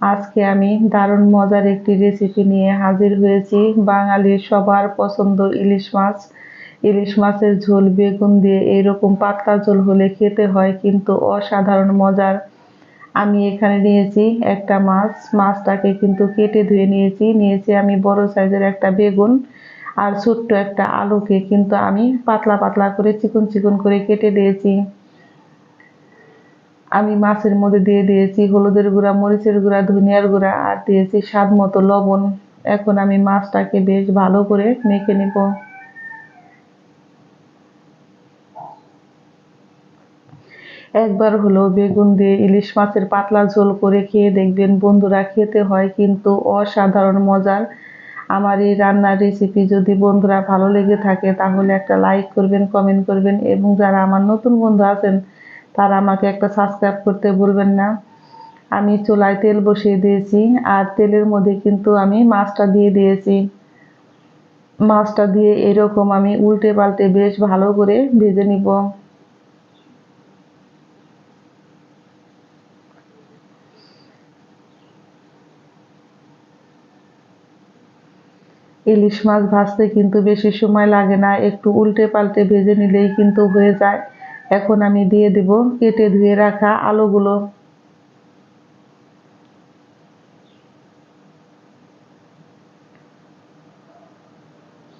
আজকে আমি দারুণ মজার একটি রেসিপি নিয়ে হাজির হয়েছি। বাঙালির সবার পছন্দ ইলিশ মাছ। ইলিশ মাছের ঝোল বেগুন দিয়ে এইরকম পাতলা ঝোল হলে খেতে হয় কিন্তু অসাধারণ মজার। আমি এখানে নিয়েছি একটা মাছ। মাছটাকে কিন্তু কেটে ধুয়ে নিয়েছি। নিয়েছি আমি বড় সাইজের একটা বেগুন আর ছোট্ট একটা আলুকে। কিন্তু আমি পাতলা পাতলা করে চিকন চিকন করে কেটে দিয়েছি। আমি মাছের মধ্যে দিয়ে দিয়েছি হলুদের গুঁড়া, মরিচের গুঁড়া, ধনিয়ার গুঁড়া আর দিয়েছি স্বাদ মতো লবণ। এখন আমি মাছটাকে বেশ ভালো করে মেখে নিব। একবার হলো বেগুন দিয়ে ইলিশ মাছের পাতলা ঝোল করে খেয়ে দেখবেন বন্ধুরা খেতে হয় কিন্তু অসাধারণ মজার। আমার এই রান্নার রেসিপি যদি বন্ধুরা ভালো লেগে থাকে তাহলে একটা লাইক করবেন কমেন্ট করবেন এবং যারা আমার নতুন বন্ধু আছেন তারা আমাকে একটা সাবস্ক্রাইব করতে বলবেন না। আমি চুলায় তেল বসিয়ে দিয়েছি, আর তেলের মধ্যে কিন্তু আমি মাছটা দিয়ে দিয়েছি। মাছটা দিয়ে এরকম আমি উল্টে পাল্টে বেশ ভালো করে ভেজে নিব। ইলিশ মাছ ভাজতে কিন্তু বেশি সময় লাগে না, একটু উল্টে পাল্টে ভেজে নিলেই কিন্তু হয়ে যায়। এখন আমি দিয়ে দেব কেটে ধুয়ে রাখা আলুগুলো।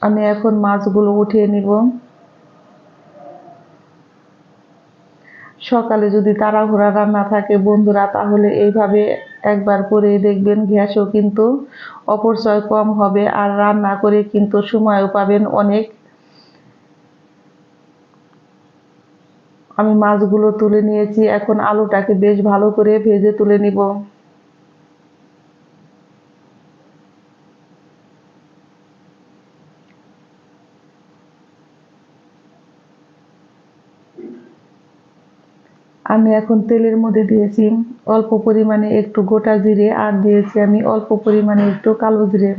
আমি এখন মাছগুলো উঠিয়ে নিব। সকালে যদি তাড়াহুড়া রান্না থাকে বন্ধুরা, তাহলে এইভাবে একবার করে দেখবেন গ্যাসও কিন্তু অপচয় কম হবে আর রান্না করে কিন্তু সময়ও পাবেন অনেক। আমি মাছগুলো তুলে নিয়েছি, এখন আলুটাকে বেশ ভালো করে ভেজে তুলে নিব। আমি এখন তেলের মধ্যে দিয়েছি অল্প পরিমাণে একটু গোটা জিরে, আর দিয়েছি আমি অল্প পরিমাণে একটু কালো জিরে।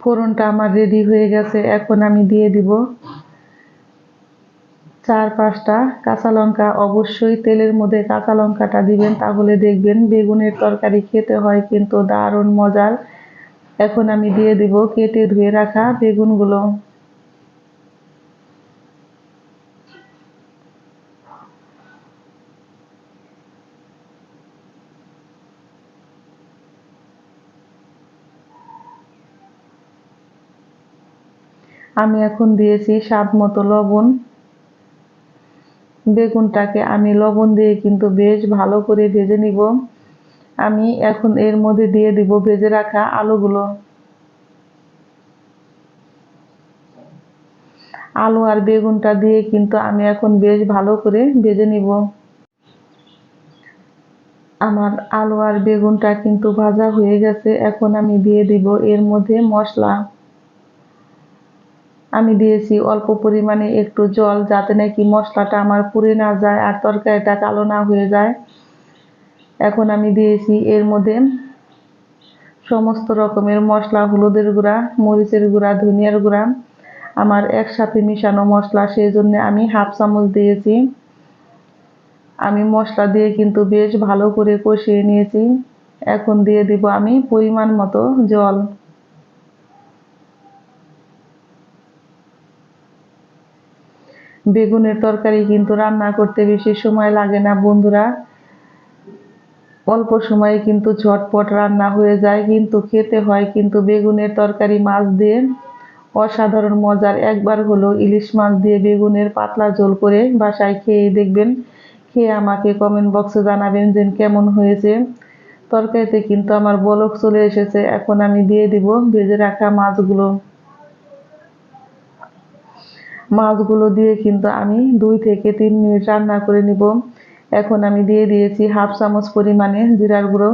ফোড়নটা আমার রেডি হয়ে গেছে, এখন আমি দিয়ে দিব চার পাঁচটা কাঁচা লঙ্কা অবশ্যই তেলের মধ্যে কাঁচা লঙ্কাটা দিবেন, তাহলে দেখবেন বেগুনের তরকারি খেতে হয় কিন্তু দারুণ মজার। এখন আমি দিয়ে দিব কেটে ধুয়ে রাখা বেগুনগুলো। আমি এখন দিয়েছি স্বাদ মতো লবণ। বেগুনটাকে আমি লবণ দিয়ে কিন্তু বেশ ভালো করে ভেজে নিব। আমি এখন এর মধ্যে দিয়ে দিব ভেজে রাখা আলুগুলো। আলু আর বেগুনটা দিয়ে কিন্তু আমি এখন বেশ ভালো করে ভেজে নিব। আমার আলু আর বেগুনটা কিন্তু ভাজা হয়ে গেছে। এখন আমি দিয়ে দিব এর মধ্যে মশলা। আমি দিয়েছি অল্প পরিমাণে একটু জল যাতে নাকি মশলাটা আমার পুড়ে না যায় আর তরকারিটা কালো না হয়ে যায়। এখন আমি দিয়েছি এর মধ্যে সমস্ত রকমের মশলা, হলুদের গুঁড়া, মরিচের গুঁড়া, ধনিয়ার গুঁড়া। আমার একসাথে মিশানো মশলা সেই জন্য আমি হাফ চামচ দিয়েছি। আমি মশলা দিয়ে কিন্তু বেশ ভালো করে কষিয়ে নিয়েছি। এখন দিয়ে দিব আমি পরিমাণ মতো জল। বেগুনের তরকারি কিন্তু রান্না করতে বেশি সময় লাগে না, বন্ধুরা। অল্প সময়ে কিন্তু ঝটপট রান্না হয়ে যায়, কিন্তু খেতে হয় কিন্তু বেগুনের তরকারি মাছ দিয়ে। অসাধারণ মজার একবার হলো ইলিশ মাছ দিয়ে বেগুনের পাতলা ঝোল করে বাসায় খেয়ে দেখবেন। খেয়ে আমাকে কমেন্ট বক্সে জানাবেন যে কেমন হয়েছে। তরকারিতে কিন্তু আমার বলক চলে এসেছে, এখন আমি দিয়ে দিব ভেজে রাখা মাছগুলো। মাছগুলো দিয়ে কিন্তু আমি দুই থেকে তিন মিনিট রান্না করে নিব। এখন আমি দিয়ে দিয়েছি হাফ চামচ পরিমাণে জিরার গুঁড়ো।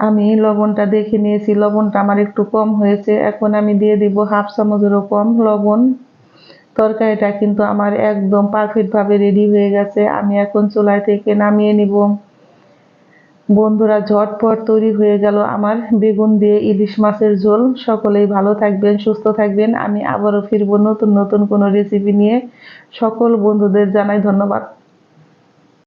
আমি লবণটা দেখে নিয়েছি, লবণটা আমার একটু কম হয়েছে। এখন আমি দিয়ে দিব হাফ চামচেরও কম লবণ। তরকারিটা কিন্তু আমার একদম পারফেক্টভাবে রেডি হয়ে গেছে। আমি এখন চুলায় থেকে নামিয়ে নিব। বন্ধুরা, ঝটপট তৈরি হয়ে গেল আমার বেগুন দিয়ে ইলিশ মাছের ঝোল। সকলেই ভালো থাকবেন, সুস্থ থাকবেন। আমি আবারও ফিরবো নতুন নতুন কোনো রেসিপি নিয়ে। সকল বন্ধুদের জানাই ধন্যবাদ।